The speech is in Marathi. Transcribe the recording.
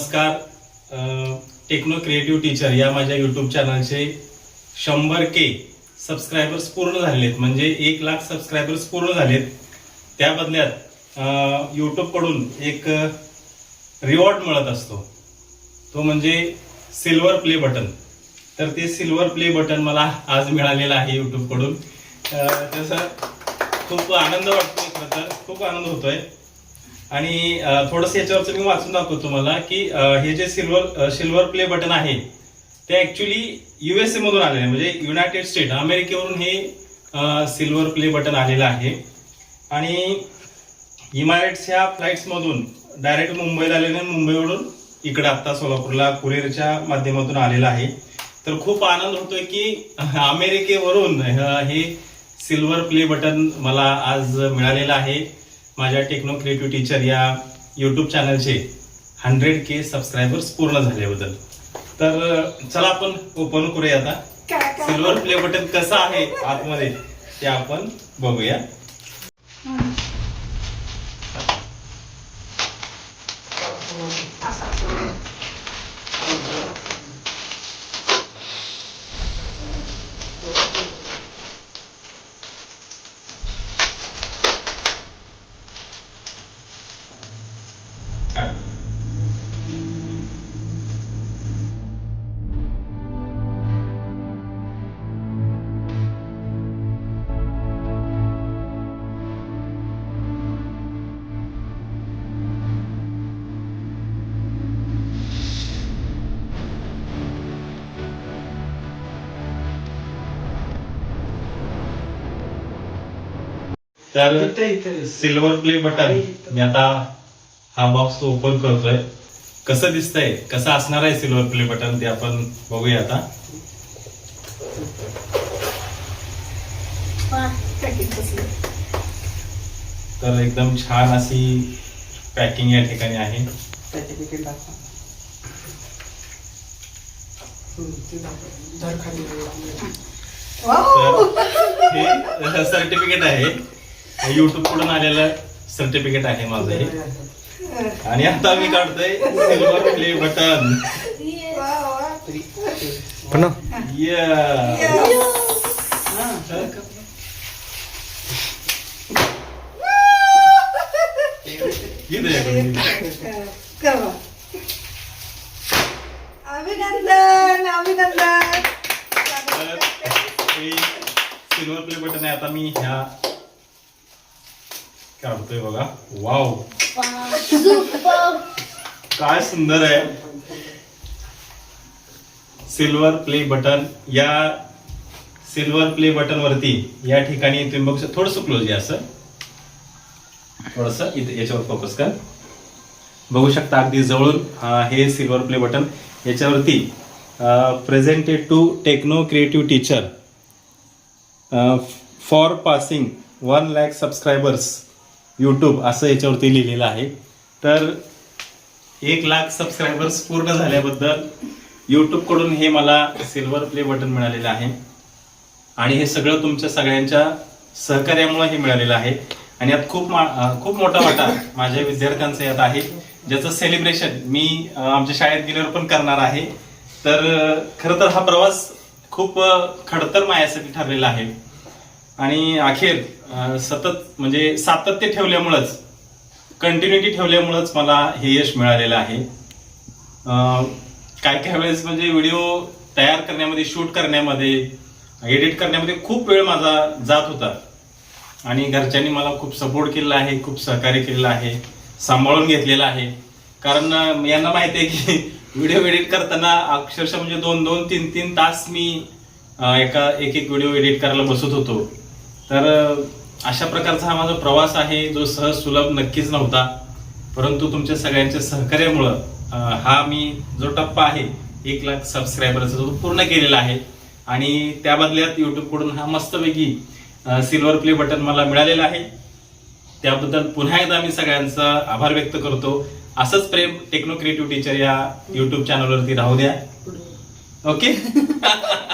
नमस्कार. टेक्नो क्रिएटिव्ह टीचर या माझ्या युट्यूब चॅनलचे शंभर के सबस्क्रायबर्स पूर्ण झालेत. म्हणजे एक लाख सबस्क्रायबर्स पूर्ण झालेत. त्या बदल्यात यूट्यूबकडून एक रिवॉर्ड मिळत असतो. तो म्हणजे सिल्वर प्ले बटन तर ते सिल्वर प्ले बटन मला आज मिळालेलं आहे यूट्यूबकडून तसं त्याचा खूप आनंद वाटतोय खरं तर. खूप आनंद होतोय. आणि थोडंसं याच्यावरचं मी वाचून दाखवतो तुम्हाला की हे जे सिल्वर सिल्वर प्ले बटन आहे ते ऍक्च्युली युएसए मधून आलेलं आहे. म्हणजे युनायटेड स्टेट अमेरिकेवरून हे सिल्वर प्ले बटन आलेलं आहे. आणि इमारेट्स ह्या फ्लाईट्समधून डायरेक्ट मुंबईला आलेले मुंबईवरून इकडे आत्ता सोलापूरला कुरिअरच्या माध्यमातून आलेला आहे. तर खूप आनंद होतोय की अमेरिकेवरून हे सिल्वर प्ले बटन मला आज मिळालेलं आहे. माझ्या टेक्नो क्रिएटिव्ह टीचर या यूट्यूब चॅनलचे हंड्रेड के सबस्क्रायबर्स पूर्ण झाल्याबद्दल. तर चला आपण ओपन करूया आता. सिल्वर प्ले बटन कसं आहे आतमध्ये ते आपण बघूया. तर सिल्वर प्ले बटन. मी आता हा बॉक्स ओपन करतोय. कसं दिसतंय? कसं असणार आहे सिल्वर प्ले बटन? ते आपण बघूया आता. तर एकदम छान अशी पॅकिंग या ठिकाणी आहे. सर्टिफिकेट आहे. युट्यूबकडून आलेलं सर्टिफिकेट आहे माझं हे. आणि आता मी काढतोय सिल्वर प्ले बटन. पण अभिनंदन अभिनंदन. सिल्वर प्ले बटन आहे. आता मी ह्या काढतोय बघा. वाव काय सुंदर आहे. सिल्वर प्ले बटन या सिल्वर प्ले बटन वरती या ठिकाणी तुम्ही बघू शकता. थोडस क्लोज आहे असं. थोडस याच्यावर फोकस कर. बघू शकता अगदी जवळून हे सिल्वर प्ले बटन याच्यावरती presented to Techno Creative Teacher for passing one lakh subscribers YouTube असं याच्यावरती लिहिलेलं आहे. तर एक लाख सबस्क्रायबर्स पूर्ण झाल्याबद्दल यूट्यूबकडून हे मला सिल्वर प्ले बटन मिळालेलं आहे. आणि हे सगळं तुमच्या सगळ्यांच्या सहकार्यामुळे हे मिळालेलं आहे. आणि यात खूप मा- खूप मोठा वाटा माझ्या विद्यार्थ्यांचा यात आहे. ज्याचं सेलिब्रेशन मी आमच्या शाळेत गेल्यावर पण करणार आहे. तर खरं तर हा प्रवास खूप खडतर मायासाठी ठरलेला आहे. आणि अखेर सतत म्हणजे सातत्य ठेवल्यामुळंच कंटिन्युटी ठेवल्यामुळंच मला हे यश मिळालेलं आहे. काय काय वेळेस म्हणजे व्हिडिओ तयार करण्यामध्ये शूट करण्यामध्ये एडिट करण्यामध्ये खूप वेळ माझा जात होता. आणि घरच्यांनी मला खूप सपोर्ट केलेला आहे खूप सहकार्य केलेलं आहे सांभाळून घेतलेलं आहे. कारण यांना माहिती आहे की व्हिडिओ एडिट करताना अक्षरशः म्हणजे दोन दोन तीन तीन तास मी एका एक एक व्हिडिओ एडिट करायला बसत होतो. तर अशा प्रकारचा हा माझा प्रवास आहे जो सहज सुलभ नक्कीच नव्हता. परंतु तुमच्या सगळ्यांच्या सहकार्यामुळं हा मी जो टप्पा आहे एक लाख सबस्क्रायबरचा तो पूर्ण केलेला आहे. आणि त्या बदल्यात युट्यूबकडून हा मस्तपैकी सिल्वर प्ले बटन मला मिळालेलं आहे. त्याबद्दल पुन्हा एकदा मी सगळ्यांचा आभार व्यक्त करतो. असंच प्रेम टेक्नो क्रिएटिव्ह टीचर या युट्यूब चॅनलवरती राहू द्या. ओके